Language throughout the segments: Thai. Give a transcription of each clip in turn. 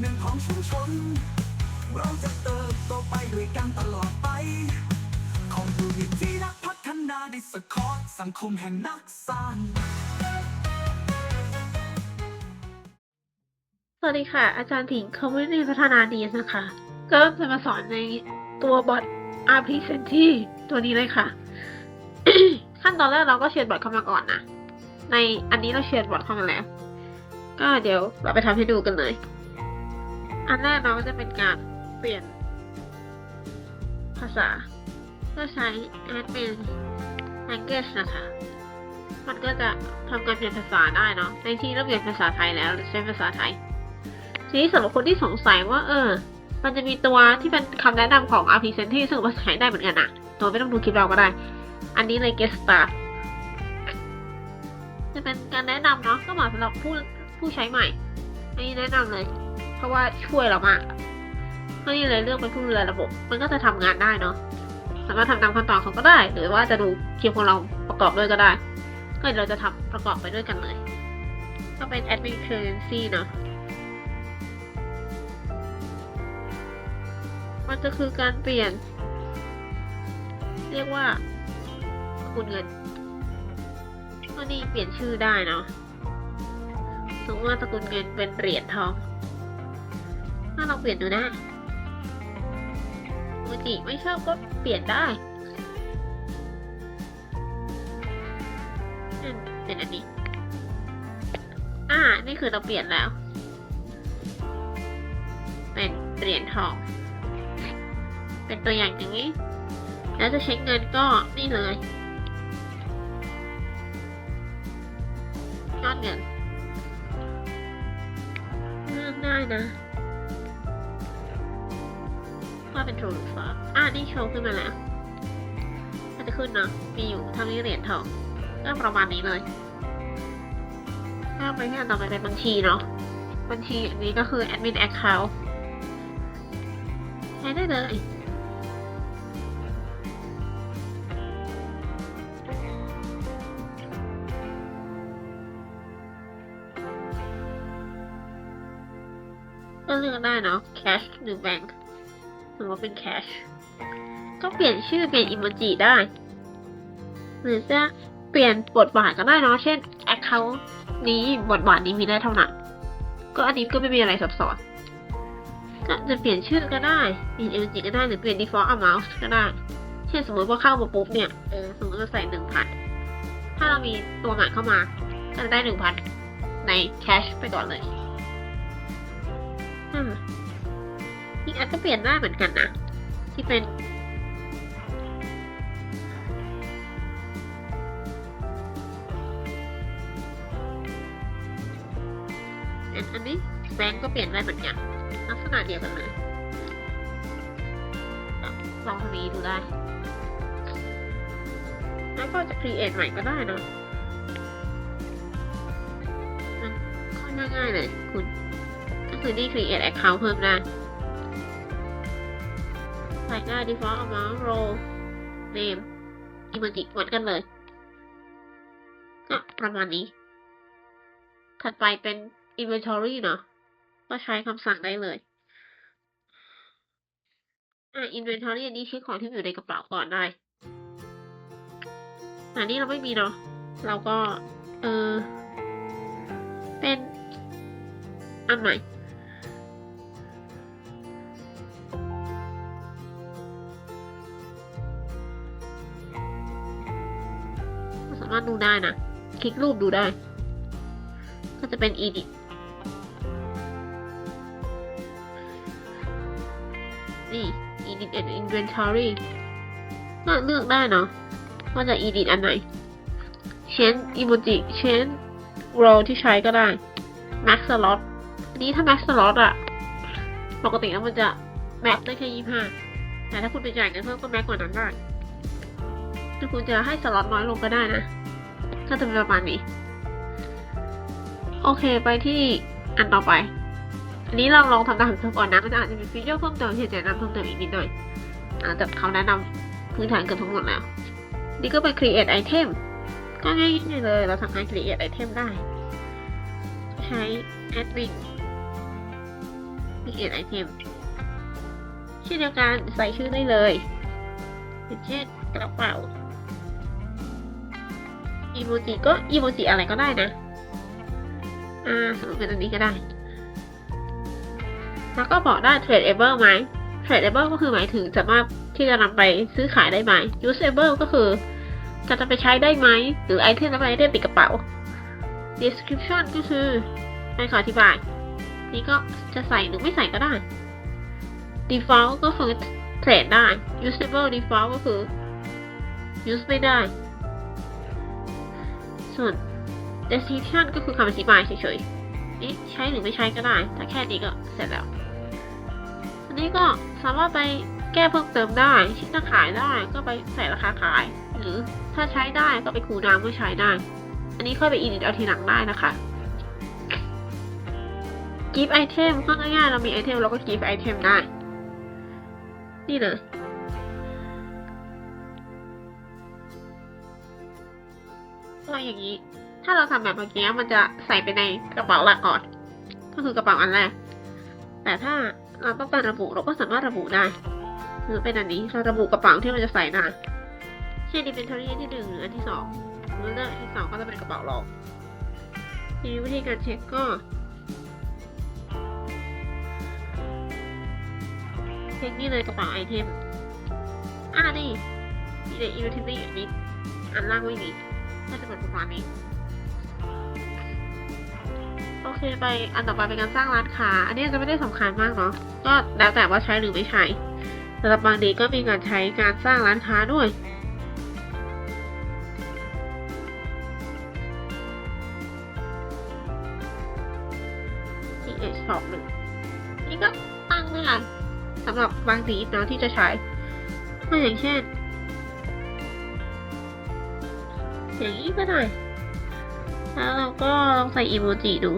หนึ่งของชุมชน เราจะเติบโตไปด้วยกันตลอดไป ของดูดีที่นักพัฒนาได้สะคอดสังคมแห่งนักสร้างสวัสดีค่ะ อาจารย์ถิงคอมมิวนิพัฒนาดีนะคะ ก็จะมาสอนในตัวบอท r p c e n t y ตัวนี้เลยค่ะ ขั้นตอนแรกเราก็เชียร์บอทเข้ามาก่อนนะ ในอันนี้เราเชียร์บอทเข้ามาแล้ว ก็เดี๋ยวเราไปทำให้ดูกันเลย อันแรกเราก็จะเป็นการเปลี่ยนภาษาก็ใช้ admin language นะคะ มันก็จะทำการเปลี่ยนภาษาได้เนาะ ในที่เราเปลี่ยนภาษาไทยแล้วใช้ภาษาไทย ทีนี้สำหรับคนที่สงสัยว่า เออ มันจะมีตัวที่เป็นคำแนะนำของ RP c e n t y ซึ่งภาษาไทยได้เหมือนกันอะตัวไม่ต้องดูคลิปเราก็ได้ อันนี้เลย get start จะเป็นการแนะนำเนาะก็เหมาะสำหรับผู้ผู้ใช้ใหม่ อันนี้แนะนำเลย เพราะว่าช่วยเรามากก็นี่เลยเลือกเป็นผู้ดูแลระบบ มันก็จะทำงานได้เนาะสามารถทำตามขั้นตอนเขาก็ได้ หรือว่าจะดูคลิปของเราประกอบด้วยก็ได้ ก็เดี๋ยวเราจะทำประกอบไปด้วยกันเลยก็เป็น admin currency เนาะมันจะคือการเปลี่ยน เรียกว่าสกุลเงินก็นี่เปลี่ยนชื่อได้เนาะสมมติว่าสกุลเงินเป็นเหรียญทอง ถ้าเราเปลี่ยนดูนะมูจิไม่ชอบก็เปลี่ยนได้เป็นอันนี้ อ่า นี่คือเราเปลี่ยนแล้ว เป็นเหรียญทอง เป็นตัวอย่างอย่างนี้ แล้วจะใช้เงินก็นี่เลยยอดเงินเลือกได้นะ ว่าเป็น true หรือ false อ่านี่โชว์ขึ้นมาแล้วมันจะขึ้นเนาะมีอยู่เท่านี้เหรียญทองก็ประมาณนี้เลยถ้าไปที่อันต่อไปเป็นบัญชีเนาะบัญชีอันนี้ก็คือ admin account ใช้ได้เลยก็เลือกได้เนาะ cash หรือ bank สมมติว่าเป็น cash ก็เปลี่ยนชื่อเปลี่ยนอิโมจิได้ หรือจะเปลี่ยนบทบาทก็ได้เนาะเช่น account นี้บทบาทนี้มีได้เท่านั้น ก็อันนี้ก็ไม่มีอะไรซับซ้อนก็จะเปลี่ยนชื่อก็ได้เปลี่ยนอิโมจิก็ได้หรือเปลี่ยน default amount ก็ได้ เช่นสมมติว่าเข้ามาปุ๊บเนี่ยเออสมมติเราใส่หนึ่งพันถ้าเรามีตัวใหม่เข้ามาก็จะได้หนึ่งพันใน cash ไปก่อนเลย อืมอีกอันก็เปลี่ยนได้เหมือนกันนะ ที่เป็นอันนี้แบงก์ก็เปลี่ยนได้เหมือนกันลักษณะเดียวกันเลยลองทำนี้ดูได้ แล้วก็จะ create ใหม่ก็ได้นะมันค่อนข้างง่ายเลยคุณ ก็คือนี่ create account เพิ่มได้ ใส่ได้ default amount role name emoji เหมือนกันเลย ก็ประมาณนี้ ถัดไปเป็น inventory เนาะก็ใช้คำสั่งได้เลยอะ inventory อันนี้เช็คของที่อยู่ในกระเป๋าก่อนได้อันนี้เราไม่มีเนาะ เราก็ เออ เป็น อันใหม่ามารถดูได้นะ คลิกรูปดูได้ ก็จะเป็น edit นี่ edit and inventory ก็เลือกได้เนาะว่าจะ edit อันไหน change emoji change row ที่ใช้ก็ได้ max slot อันนี้ถ้า max slot อะปกติแล้วมันจะ max ได้แค่ยี่ห้าแต่ถ้าคุณไปจ่ายเงินเพิ่มก็ max กว่านั้นได้ถ้าคุณจะให้สล็อตน้อยลงก็ได้นะ ก็จะเป็นประมาณนี้ โอเคไปที่อันต่อไป อันนี้เราลองทำตามเขาก่อนนะมันอาจจะมีฟีเจอร์เพิ่มเติมที่จะแนะนำเพิ่มเติมอีกนิดหน่อยอ่าแต่เขาแนะนำพื้นฐานเกือบทั้งหมดแล้ว นี่ก็เป็น create item ก็ง่ายๆเลย เราทำการ create item ได้ ใช้ admin create item เช่นเดียวกันใส่ชื่อได้เลยเช่นกระเป๋า อีโมจิก็อีโมจิอะไรก็ได้นะ อ่าสมมติเป็นอันนี้ก็ได้ แล้วก็บอกได้ tradable ไหม tradable ก็คือหมายถึงสามารถที่จะนำไปซื้อขายได้ไหม usable ก็คือจะจะไปใช้ได้ไหม หรือไอเทมนั้นเป็นไอเทมติดกระเป๋า description ก็คือให้ขออธิบาย นี่ก็จะใส่หรือไม่ใส่ก็ได้ default ก็คือเทรดได้ usable default ก็คือ use ไม่ได้ ส่วน description ก็คือคำอธิบายเฉยๆเอ๊ะใช้หรือไม่ใช้ก็ได้ ถ้าแค่นี้ก็เสร็จแล้ว อันนี้ก็สามารถไปแก้เพิ่มเติมได้ ชิ้นถ้าขายได้ก็ไปใส่ราคาขาย หรือถ้าใช้ได้ก็ไปคูดาวน์เมื่อใช้ได้ อันนี้ค่อยไป edit เอาทีหลังได้นะคะ give item ก็ง่ายๆเรามีไอเทมเราก็ give item ได้ นี่เลย อย่างนี้ ถ้าเราทำแบบเมื่อกี้มันจะใส่ไปในกระเป๋าหลักก่อน ก็คือกระเป๋าอันแรก แต่ถ้าเราต้องการระบุเราก็สามารถระบุได้คือเป็นอันนี้เราระบุกระเป๋าที่เราจะใส่ได้เช่น inventory อันที่หนึ่งหรืออันที่สองหรือเลือกอันที่สองก็จะเป็นกระเป๋ารองทีนี้วิธีการเช็คก็เช็คนี่เลยกระเป๋าไอเทมอ่านี่มีแต่ utility อันนี้อันล่างไม่มี ก็จะเป็นประมาณนี้ โอเคไปอันต่อไปเป็นการสร้างร้านค้า อันนี้จะไม่ได้สำคัญมากเนาะ ก็แล้วแต่ว่าใช้หรือไม่ใช้สำหรับบางดีก็มีการใช้การสร้างร้านค้าด้วยที่ H Shop หนึ่งนี่ก็ตั้งได้สำหรับบางดีเนาะที่จะใช้ก็อย่างเช่น อย่างนี้ก็ได้แล้วเราก็ลองใส่อีโมจิดู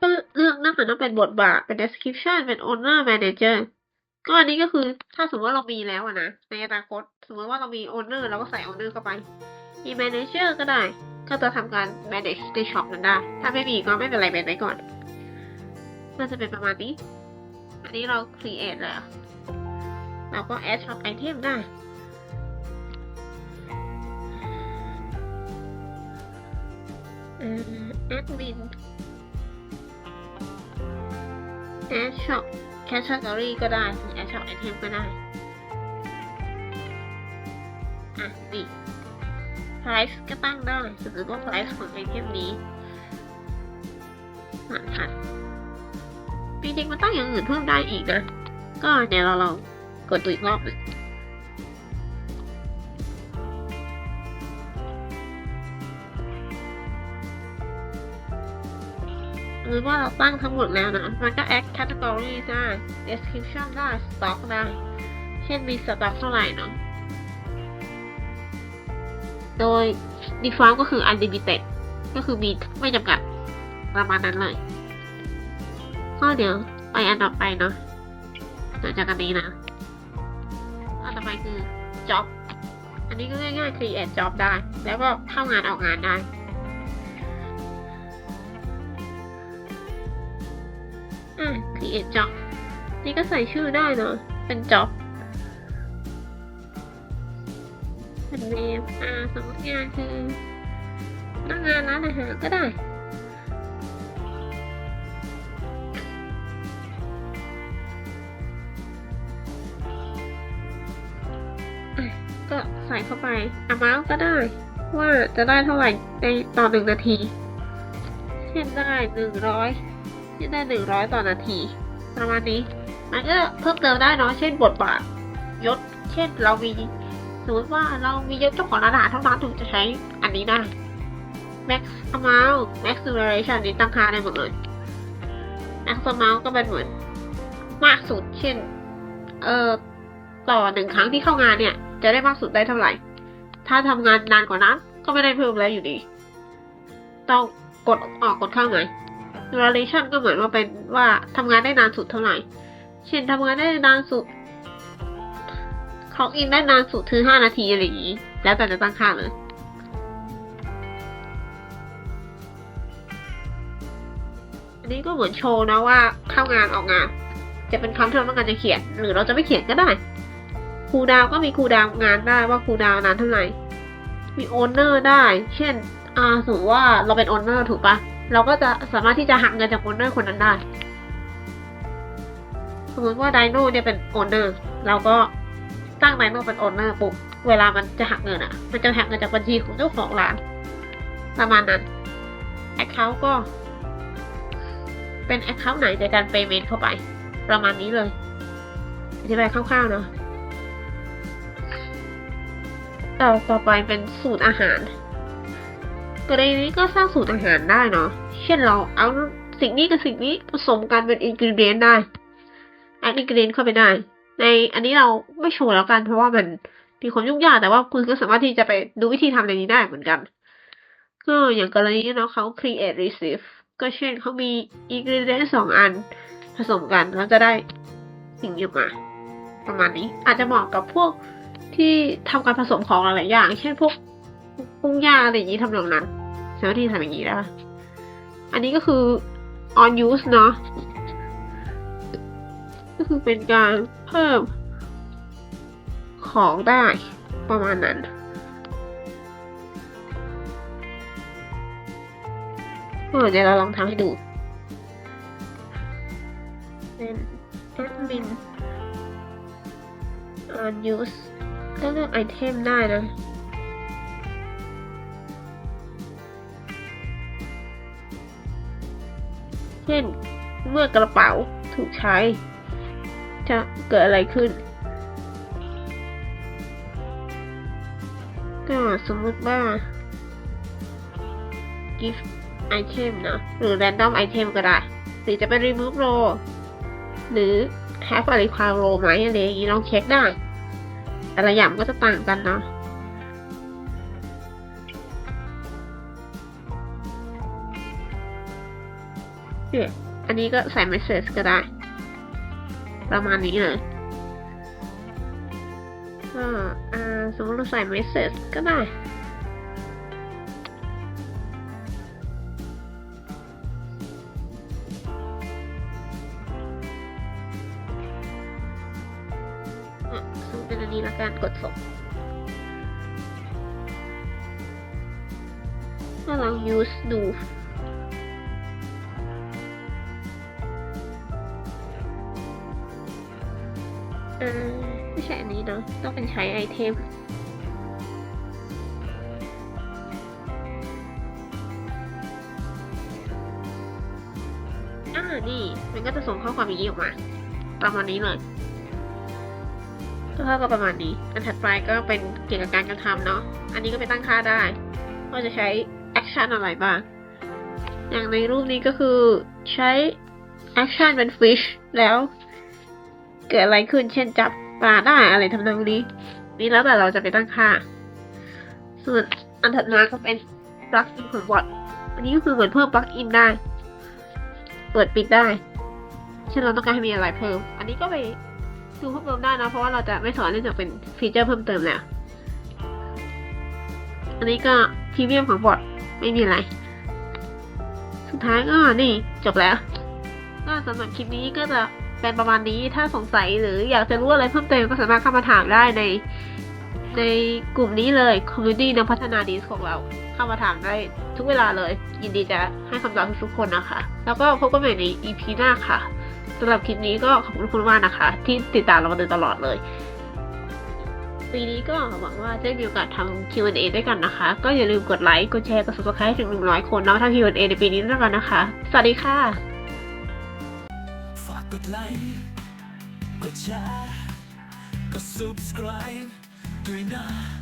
ก็เลือกหน้าต้องเป็นบทบาท เป็น description เป็น owner manager ก็อันนี้ก็คือถ้าสมมติว่าเรามีแล้วอะนะ ในอนาคต สมมติว่าเรามี owner เราก็ใส่ owner เข้าไป มี manager ก็ได้ ก็จะทำการ manage ใน shop นั้นได้ ถ้าไม่มีก็ไม่เป็นไรเป็นไว้ก่อนน่าจะเป็นประมาณนี้ นนี้เรา create แล้ว เราก็ add shop item ได้เอ่อ admin add shop category ก็ได้หรือ add shop item ก็ได้ อะนี่ price ก็ตั้งได้สมมติว่า price ของไอเทมนี้สามพันจ ริงๆมันตั้งอย่างอื่นเพิ่มได้อีกนะ ก็เดี๋ยวเราลองกดดูอีกรอบหนึ่งหรือว่าเราตั้งทั้งหมดแล้วนะ มันก็ add category ได้ description ได้ stock ได้ เช่นมี stock เท่าไหร่เนาะ โดย default ก็คือ unlimited ก็คือมีไม่จำกัดประมาณนั้นเลย ก็เดี๋ยวไปอันต่อไปเนาะหลังจากอันนี้นะ อันต่อไปคือ job อันนี้ก็ง่ายๆ create job ได้ แล้วก็เข้างานออกงานได้อ่า create job นี่ก็ใส่ชื่อได้เนาะเป็น job เป็น name อ่าสมมติงานคือนักงานร้านอาหารก็ได้ เข้าไป amount ก็ได้ ว่าจะได้เท่าไหร่ในต่อหนึ่งนาที เช่นได้หนึ่งร้อยเช่นได้หนึ่งร้อยต่อนาที ประมาณนี้ มันก็เพิ่มเติมได้เนาะเช่นบทบาทยศ เช่นเรามีสมมติว่าเรามียศเจ้าของร้านอาหารเท่านั้นถึงจะใช้อันนี้ได้ max amount max duration นี้ตั้งค่าได้หมดเลย max amount ก็เป็นเหมือนมากสุด เช่น เอ่อ ต่อหนึ่งครั้งที่เข้างานเนี่ย จะได้มากสุดได้เท่าไหร่ ถ้าทำงานนานกว่านั้นก็ไม่ได้เพิ่มแล้วอยู่ดี ต้องกดออกกดเข้าไหม่ duration ก็เหมือนว่าเป็นว่าทำงานได้นานสุดเท่าไหร่ เช่นทำงานได้นานสุดคล็อกอินได้นานสุดคือ5นาทีอะไรอย่างนี้ แล้วแต่จะตั้งค่าเลยอันนี้ก็เหมือนโชว์นะว่าเข้างานออกงาน จะเป็นคำที่เราต้องการจะเขียน หรือเราจะไม่เขียนก็ได้ ครูดาวก็มีครูดาวงานได้ว่าครูดาวนานเท่าไหร่ มีโอนเนอร์ได้ เช่นอ่าสมมติว่าเราเป็นโอนเนอร์ถูกปะเราก็จะสามารถที่จะหักเงินจากโอนเนอร์คนนั้นได้ สมมติว่าไดโน่เนี่ยเป็นโอนเนอร์เราก็ตั้งไดโน่เป็นโอนเนอร์ปุ๊บเวลามันจะหักเงินอะ่ะ มันจะหักเงินจากบัญชีของเจ้าของร้าน ประมาณนั้นแอคเคาท์ก็ เป็นแอคเคาท์ไหนในการเปย์เมนเข้าไป ประมาณนี้เลยอธิบายคร่าวๆเนาะ ต่อต่อไปเป็นสูตรอาหารกรณีนี้ก็สร้างสูตรอาหารได้เนาะ เช่นเราเอาสิ่งนี้กับสิ่งนี้ผสมกันเป็นอินกิเดียนได้แอดอินกิเดียนเข้าไปได้ ในอันนี้เราไม่โชว์แล้วกัน เพราะว่ามันมีความยุ่งยากแต่ว่าคุณก็สามารถที่จะไปดูวิธีทำในนี้ได้เหมือนกัน ก็อย่างกรณีนี้เนาะเขา create receive ก็เช่นเขามี ingredient สองอันผสมกันแล้วจะได้สิ่งนี้ออกมาประมาณนี้อาจจะเหมาะกับพวก ที่ทำการผสมของหลายอย่าง เช่นพวกปรุงยาอะไรอย่างนี้ทำนองนั้นสามารถที่ทำอย่างนี้ได้อันนี้ก็คือ on use เนาะก็คือเป็นการเพิ่มของได้ประมาณนั้น เดี๋ยวเราลองทำให้ดู เป็น admin on use ก็เลือกไอเทมได้นะเช่นเมื่อกระเป๋าถูกใช้ จะเกิดอะไรขึ้น ก็สมมติว่า gift item นะ หรือ random item ก็ได้ หรือจะเป็น remove row หรือ have a require row ไหมอะไรอย่างนี้ลองเช็คได้ แต่ละอย่างก็จะต่างกันเนาะเนี่ยอันนี้ก็ใส่ message ก็ได้ ประมาณนี้เลยก็อ่าสมมติเราใส่ message ก็ได้ เป็นอันนี้ละกันกดส่งถ้าลอง use ดูเออไม่ใช่อันนี้เนาะต้องเป็นใช้ไอเทมอ่านี่ มันก็จะส่งข้อความอย่างนี้ออกมา ประมาณนี้เลย ก็เท่ากับประมาณนี้ อันถัดไปก็เป็นเกี่ยวกับการกระทำเนาะ อันนี้ก็ไปตั้งค่าได้ ว่าจะใช้แอคชั่นอะไรบ้าง อย่างในรูปนี้ก็คือใช้แอคชั่นเป็น fish แล้วเกิดอะไรขึ้น เช่นจับปลาได้อะไรทำนองนี้ นี่แล้วแต่เราจะไปตั้งค่า ส่วนอันถัดมาก็เป็น plug in ของบอทอันนี้ก็คือเหมือนเพิ่ม plug in ได้ เปิดปิดได้ เช่นเราต้องการให้มีอะไรเพิ่ม อันนี้ก็ไป ดูเพิ่มเติมได้นะ เพราะว่าเราจะไม่สอนเนื่องจากเป็นฟีเจอร์เพิ่มเติมแล้ว อันนี้ก็พรีเมียมของบอทไม่มีอะไร สุดท้ายก็นี่จบแล้ว ก็สำหรับคลิปนี้ก็จะเป็นประมาณนี้ ถ้าสงสัยหรืออยากจะรู้อะไรเพิ่มเติมก็สามารถเข้ามาถามได้ในในกลุ่มนี้เลย Community นักพัฒนาดีสของเรา เข้ามาถามได้ทุกเวลาเลย ยินดีจะให้คำตอบทุกๆคนนะคะ แล้วก็พบกันใหม่ใน EP หน้าค่ะ สำหรับคลิปนี้ก็ขอบคุณคุณมากนะคะ ที่ติดตามเรามาโดยตลอดเลย ปีนี้ก็หวังว่าจะมีโอกาสทำ Q&A ด้วยกันนะคะ ก็อย่าลืมกดไลค์ กดแชร์ กด subscribe ถึง 100 คนแล้วทำ Q&A ในปีนี้ด้วยกันนะคะ สวัสดีค่ะ ฝากกดไลค์ กดแชร์ กด subscribe ด้วยนะ